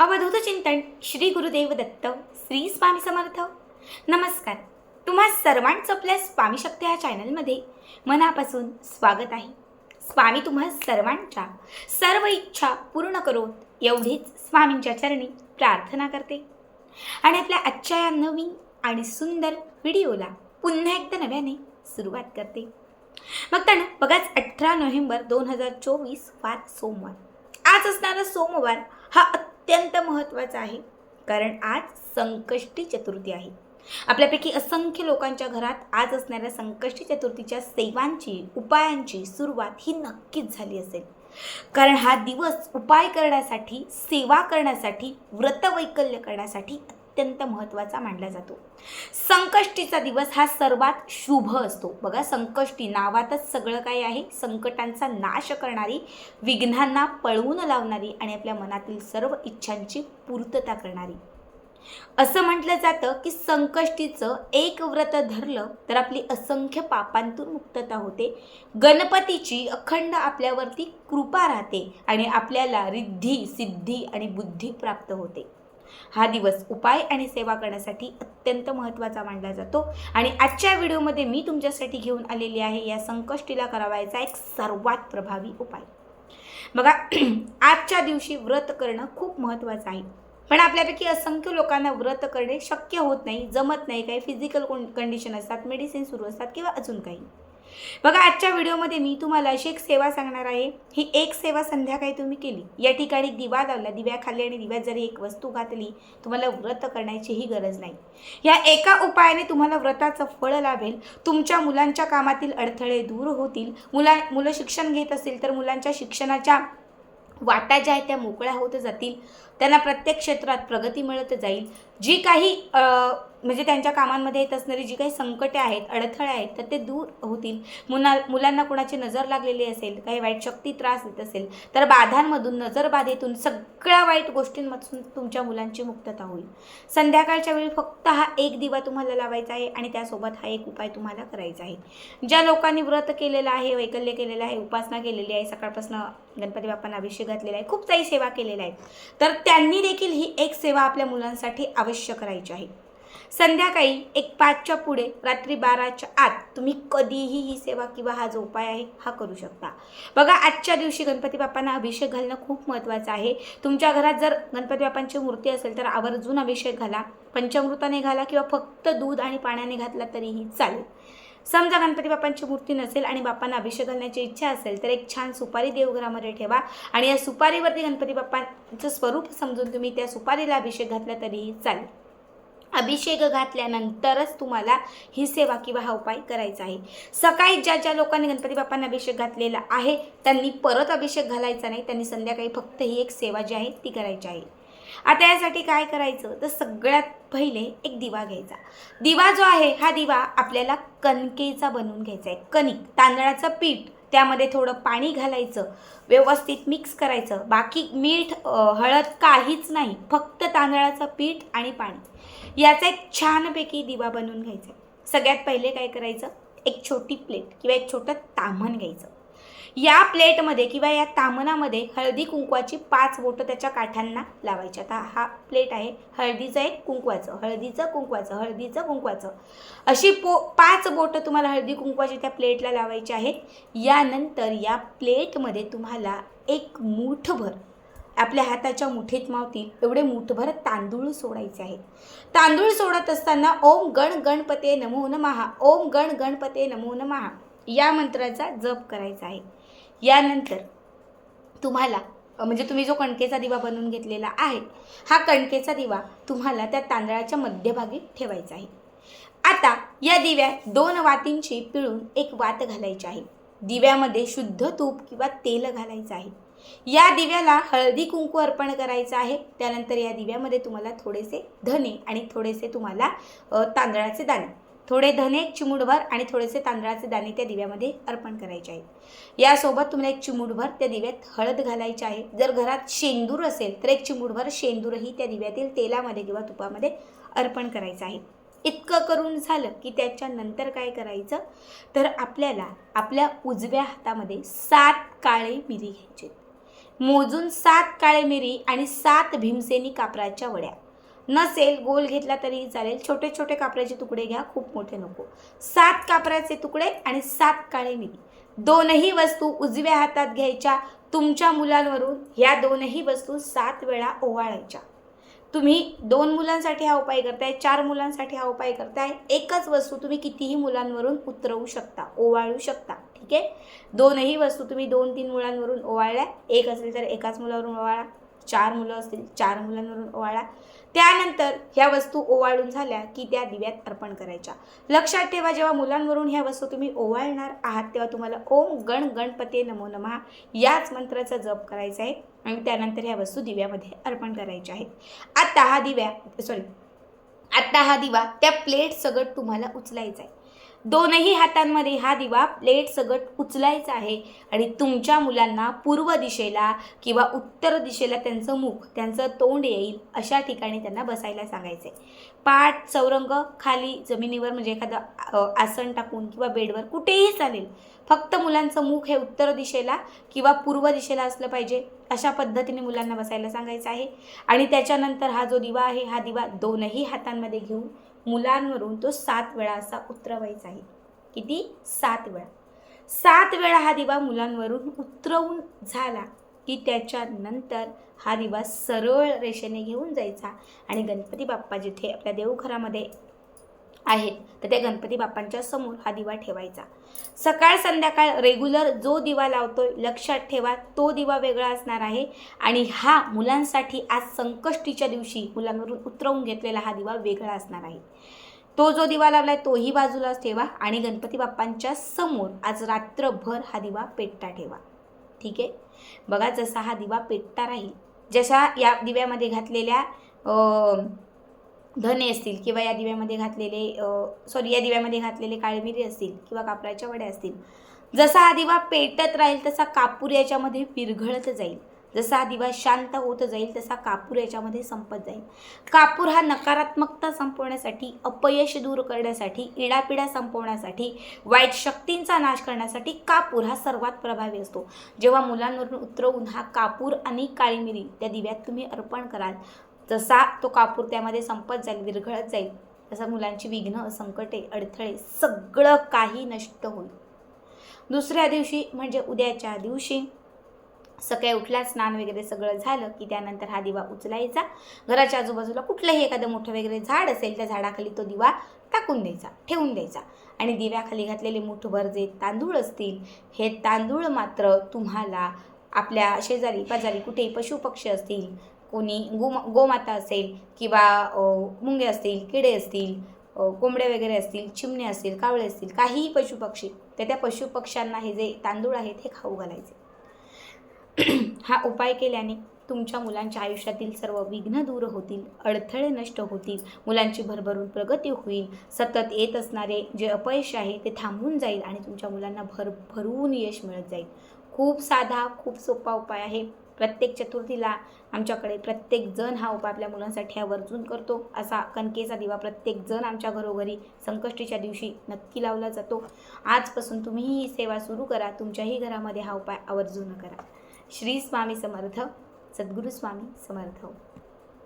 अवधूत चिंतन श्री गुरुदेव दत्त श्री स्वामी समर्थ. नमस्कार. तुम्हा सर्वांचं आपल्या स्वामी शक्ती ह्या चॅनलमध्ये मनापासून स्वागत आहे. स्वामी तुम्हा सर्वांच्या सर्व इच्छा पूर्ण करोत एवढीच स्वामींच्या चरणी प्रार्थना करते. आणि आपल्या आजच्या या नवीन आणि सुंदर व्हिडिओला पुन्हा एकदा नव्याने सुरुवात करते. मग तर बघाच अठरा नोव्हेंबर दोन हजार चोवीस वार सोमवार. आज असणारा सोमवार हा अत्यंत महत्त्वाचा आहे. कारण आज संकष्टी चतुर्थी आहे. आपल्यापैकी असंख्य लोकांच्या घरात आज असणाऱ्या संकष्टी चतुर्थीच्या सेवांची उपायांची सुरुवात ही नक्कीच झाली असेल. कारण हा दिवस उपाय करण्यासाठी सेवा करण्यासाठी व्रतवैकल्य करण्यासाठी अत्यंत महत्त्वाचा मानला जातो. संकष्टीचा दिवस हा सर्वात शुभ असतो. बघा संकष्टी नावातच सगळं काय आहे? संकटांचा नाश करणारी विघ्नांना पळवून लावणारी आणि आपल्या मनातील सर्व इच्छांची पूर्तता करणारी. असं म्हटलं जातं की संकष्टीचं एक व्रत धरलं तर आपली असंख्य पापांतून मुक्तता होते. गणपतीची अखंड आपल्यावरती कृपा राहते आणि आपल्याला रिद्धी सिद्धी आणि बुद्धी प्राप्त होते. हा दिवस उपाय आणि सेवा करण्यासाठी अत्यंत महत्त्वाचा मानला जातो. आणि आजच्या व्हिडिओमध्ये मी तुमच्यासाठी घेऊन आलेली आहे या संकष्टीला करावायचा एक सर्वात प्रभावी उपाय. बघा आजच्या दिवशी व्रत करणं खूप महत्त्वाचं आहे. पण आपल्यापैकी असंख्य लोकांना व्रत करणे शक्य होत नाही जमत नाही. काही फिजिकल कंडिशन असतात मेडिसिन सुरू असतात किंवा अजून काही. बघा आजच्या व्हिडिओमध्ये मी तुम्हाला अशी एक सेवा सांगणार आहे. ही एक सेवा संध्याकाळी तुम्ही केली. या ठिकाणी दिवा लावला दिव्याखाली आणि दिव्यात जरी एक वस्तू घातली तुम्हाला व्रत करण्याचीही गरज नाही. या एका उपायाने तुम्हाला व्रताचं फळ लाभेल. तुमच्या मुलांच्या कामातील अडथळे दूर होतील. मुला मुलं शिक्षण घेत असतील तर मुलांच्या शिक्षणाच्या वाटा ज्या आहेत त्या मोकळ्या होत जातील. त्यांना प्रत्येक क्षेत्रात प्रगती मिळत जाईल. जी काही म्हणजे त्यांच्या कामांमध्ये येत असणारी जी काही संकटे आहेत अडथळे आहेत तर ते दूर होतील. मुला मुलांना कोणाची नजर लागलेली असेल काही वाईट शक्ती त्रास देत असेल तर बाधांमधून नजरबाधेतून सगळ्या वाईट गोष्टींमधून तुमच्या मुलांची मुक्तता होईल. संध्याकाळच्या वेळी फक्त हा एक दिवा तुम्हाला लावायचा आहे आणि त्यासोबत हा एक उपाय तुम्हाला करायचा आहे. ज्या लोकांनी व्रत केलेलं आहे वैकल्य केलेलं आहे उपासना केलेली आहे सकाळपासून गणपती बाप्पांना अभिषेक घातलेला आहे खूप काही सेवा केलेल्या आहेत तर त्यांनी देखील ही एक सेवा आपल्या मुलांसाठी अवश्य करायची आहे. संध्याकाळी एक पाचच्या पुढे रात्री बाराच्या आत तुम्ही कधीही ही सेवा किंवा हा जो उपाय आहे हा करू शकता. बघा आजच्या दिवशी गणपती बाप्पांना अभिषेक घालणं खूप महत्त्वाचं आहे. तुमच्या घरात जर गणपती बाप्पांची मूर्ती असेल तर आवर्जून अभिषेक घाला. पंचामृताने घाला किंवा फक्त दूध आणि पाण्याने घातला तरीही चालेल. समजा गणपती बाप्पांची मूर्ती नसेल आणि बाप्पांना अभिषेक घालण्याची इच्छा असेल तर एक छान सुपारी देवघरामध्ये ठेवा आणि या सुपारीवरती गणपती बाप्पांचं स्वरूप समजून तुम्ही त्या सुपारीला अभिषेक घातला तरीही चालेल. अभिषेक घातल्यानंतरच तुम्हाला ही सेवा किंवा हा उपाय करायचा आहे. सकाळी ज्या ज्या लोकांनी गणपती बाप्पांना अभिषेक घातलेला आहे त्यांनी परत अभिषेक घालायचा नाही त्यांनी संध्याकाळी फक्त ही एक सेवा जी आहे ती करायची आहे. आता यासाठी काय करायचं? तर सगळ्यात पहिले एक दिवा घ्यायचा. दिवा जो आहे हा दिवा आपल्याला कणकेचा बनवून घ्यायचा आहे. कणिक तांदळाचं पीठ त्यामध्ये थोडं पाणी घालायचं व्यवस्थित मिक्स करायचं. बाकी मीठ हळद काहीच नाही फक्त तांदळाचं पीठ आणि पाणी. याचा एक छानपैकी दिवा बनवून घ्यायचा. सगळ्यात पहिले काय करायचं? एक छोटी प्लेट किंवा एक छोटं तामण घ्यायचं. या प्लेटमध्ये किंवा या तामणामध्ये हळदी कुंकवाची पाच बोटं त्याच्या काठांना लावायची. आता हा प्लेट आहे हळदीचं एक कुंकवाचं हळदीचं कुंकवाचं हळदीचं कुंकवाचं. अशी पो पाच बोटं तुम्हाला हळदी कुंकवाची त्या प्लेटला लावायची आहेत. यानंतर या प्लेटमध्ये तुम्हाला एक मूठभर आपल्या हाताच्या मुठीत मावतील एवढे मुठभर तांदूळ सोडायचे आहेत. तांदूळ सोडत असताना ओम गण गणपते नमो नमहा ओम गण गणपते नमो नमहा या मंत्राचा जप करायचा आहे. यानंतर तुम्हाला म्हणजे तुम्ही जो कणकेचा दिवा बनवून घेतलेला आहे हा कणकेचा दिवा तुम्हाला त्या तांदळाच्या मध्यभागी ठेवायचा आहे. आता या दिव्यात दोन वातींची पिळून एक वात घालायची आहे. दिव्यामध्ये शुद्ध तूप किंवा तेल घालायचं आहे. या दिव्याला हळदी कुंकू अर्पण करायचं आहे. त्यानंतर या दिव्यामध्ये तुम्हाला थोडेसे धने आणि थोडेसे तुम्हाला तांदळाचे दाणे. थोडे धने एक चिमूटभर आणि थोडेसे तांदळाचे दाणे त्या दिव्यामध्ये अर्पण करायचे आहेत. यासोबत तुम्हाला एक चिमूटभर त्या दिव्यात हळद घालायची आहे. जर घरात शेंदूर असेल तर एक चिमूटभर शेंदूरही त्या दिव्यातील तेलामध्ये किंवा तुपामध्ये अर्पण करायचं आहे. इतकं करून झालं की त्याच्यानंतर काय करायचं? तर आपल्याला आपल्या उजव्या हातामध्ये सात काळे मिरी घ्यायचे मोजून सात काळे मिरी आणि सात भीमसेनी कापराच्या वड्या. नसेल गोल घेतला तरी चालेल. छोटे छोटे कापराचे तुकडे घ्या खूप मोठे नको. सात कापराचे तुकडे आणि सात काळे मिरी. दोनही वस्तू उजव्या हातात घ्यायच्या. तुमच्या मुलांवरून ह्या दोनही वस्तू सात वेळा ओवाळायच्या. तुम्ही दोन मुलांसाठी हा उपाय करताय चार मुलांसाठी हा उपाय करताय. एकच वस्तू तुम्ही कितीही मुलांवरून उतरवू शकता ओवाळू शकता. ठीक आहे? दोनही वस्तू तुम्ही दोन तीन मुलांवरून ओवाळल्या. एक असेल तर एकाच मुलावरून ओवाळा. चार मुलं असतील चार मुलांवरून ओवाळा. त्यानंतर ह्या वस्तू ओवाळून झाल्या की त्या दिव्यात अर्पण करायच्या. लक्षात ठेवा जेव्हा मुलांवरून ह्या वस्तू तुम्ही ओवाळणार आहात तेव्हा तुम्हाला ओम गण गणपते नमो नमः याच मंत्राचा जप करायचा आहे आणि त्यानंतर ह्या वस्तू दिव्यामध्ये अर्पण करायच्या आहेत. आत्ता हा दिव्या सॉरी आत्ता हा दिवा त्या प्लेट सगट तुम्हाला उचलायचा आहे. दोनही हातांमध्ये हा दिवा प्लेट सगट उचलायचा आहे. आणि तुमच्या मुलांना पूर्व दिशेला किंवा उत्तर दिशेला त्यांचं मुख त्यांचं तोंड येईल अशा ठिकाणी त्यांना बसायला सांगायचं आहे पाठ चौरंग खाली जमिनीवर म्हणजे एखादं आसन टाकून किंवा बेडवर कुठेही चालेल. फक्त मुलांचं मुख हे उत्तर दिशेला किंवा पूर्व दिशेला असलं पाहिजे अशा पद्धतीने मुलांना बसायला सांगायचं आहे. आणि त्याच्यानंतर हा जो दिवा आहे हा दिवा दोनही हातांमध्ये घेऊन मुलांवरून तो सात वेळा असा उतरवायचा आहे. किती? सात वेळा. सात वेळा हा दिवा मुलांवरून उतरवून झाला की त्याच्यानंतर हा दिवा सरळ रेषेने घेऊन जायचा. आणि गणपती बाप्पा जिथे आपल्या देवघरामध्ये आहेत. तर त्या गणपती बाप्पांच्या समोर हा दिवा ठेवायचा. सकाळ संध्याकाळ रेग्युलर जो दिवा लावतोय लक्षात ठेवा तो दिवा वेगळा असणार आहे. आणि हा मुलांसाठी आज संकष्टीच्या दिवशी मुलांवरून उतरवून घेतलेला हा दिवा वेगळा असणार आहे. तो जो दिवा लावलाय तोही बाजूलाच ठेवा आणि गणपती बाप्पांच्या समोर आज रात्रभर हा दिवा पेटता ठेवा. ठीक आहे? बघा जसा हा दिवा पेटता राहील. जशा या दिव्यामध्ये घातलेल्या धने असतील किंवा या दिव्यामध्ये घातलेले सॉरी या दिव्यामध्ये घातलेले काळी मिरी असतील किंवा कापराच्या वड्या असतील. जसा हा दिवा पेटत राहील तसा कापूर याच्यामध्ये विरघळत जाईल. जसा हा दिवा शांत होत जाईल तसा कापूर याच्यामध्ये संपत जाईल. कापूर हा नकारात्मकता संपवण्यासाठी अपयश दूर करण्यासाठी इडापिडा संपवण्यासाठी वाईट शक्तींचा नाश करण्यासाठी कापूर हा सर्वात प्रभावी असतो. जेव्हा मुलांवरून उतरवून हा कापूर आणि काळी मिरी त्या दिव्यात तुम्ही अर्पण कराल जसा तो कापूर त्यामध्ये संपत जाईल विरघळत जाईल तसं मुलांची विघ्न संकटे अडथळे सगळं काही नष्ट होईल. दुसऱ्या दिवशी म्हणजे उद्याच्या दिवशी सकाळी उठला स्नान वगैरे सगळं झालं की त्यानंतर हा दिवा उचलायचा. घराच्या आजूबाजूला कुठलंही एखादं मोठं वगैरे झाड असेल त्या झाडाखाली तो दिवा टाकून द्यायचा ठेवून द्यायचा. आणि दिव्याखाली घातलेले मुठभर जे तांदूळ असतील हे तांदूळ मात्र तुम्हाला आपल्या शेजारी पाजारी कुठेही पशुपक्षी असतील कोणी गो गोमाता असेल किंवा मुंगे असतील किडे असतील कोंबड्या वगैरे असतील चिमणे असतील कावळे असतील काहीही पशुपक्षी तर त्या पशुपक्ष्यांना हे जे तांदूळ आहेत हे खाऊ घालायचे. हा उपाय केल्याने तुमच्या मुलांच्या आयुष्यातील सर्व विघ्न दूर होतील अडथळे नष्ट होतील मुलांची भरभरून प्रगती होईल सतत येत असणारे जे अपयश आहे ते थांबून जाईल आणि तुमच्या मुलांना भरभरून यश मिळत जाईल. खूप साधा खूप सोपा उपाय आहे. प्रत्येक चतुर्थीला आमच्याकडे प्रत्येक जण हा उपाय आपल्या मुलांसाठी आवर्जून करतो. असा कणकेचा दिवा प्रत्येक जण आमच्या घरोघरी संकष्टीच्या दिवशी नक्की लावला जातो. आजपासून तुम्हीही ही सेवा सुरू करा. तुमच्याही घरामध्ये हा उपाय आवर्जून करा. श्री स्वामी समर्थ सद्गुरू स्वामी समर्थ.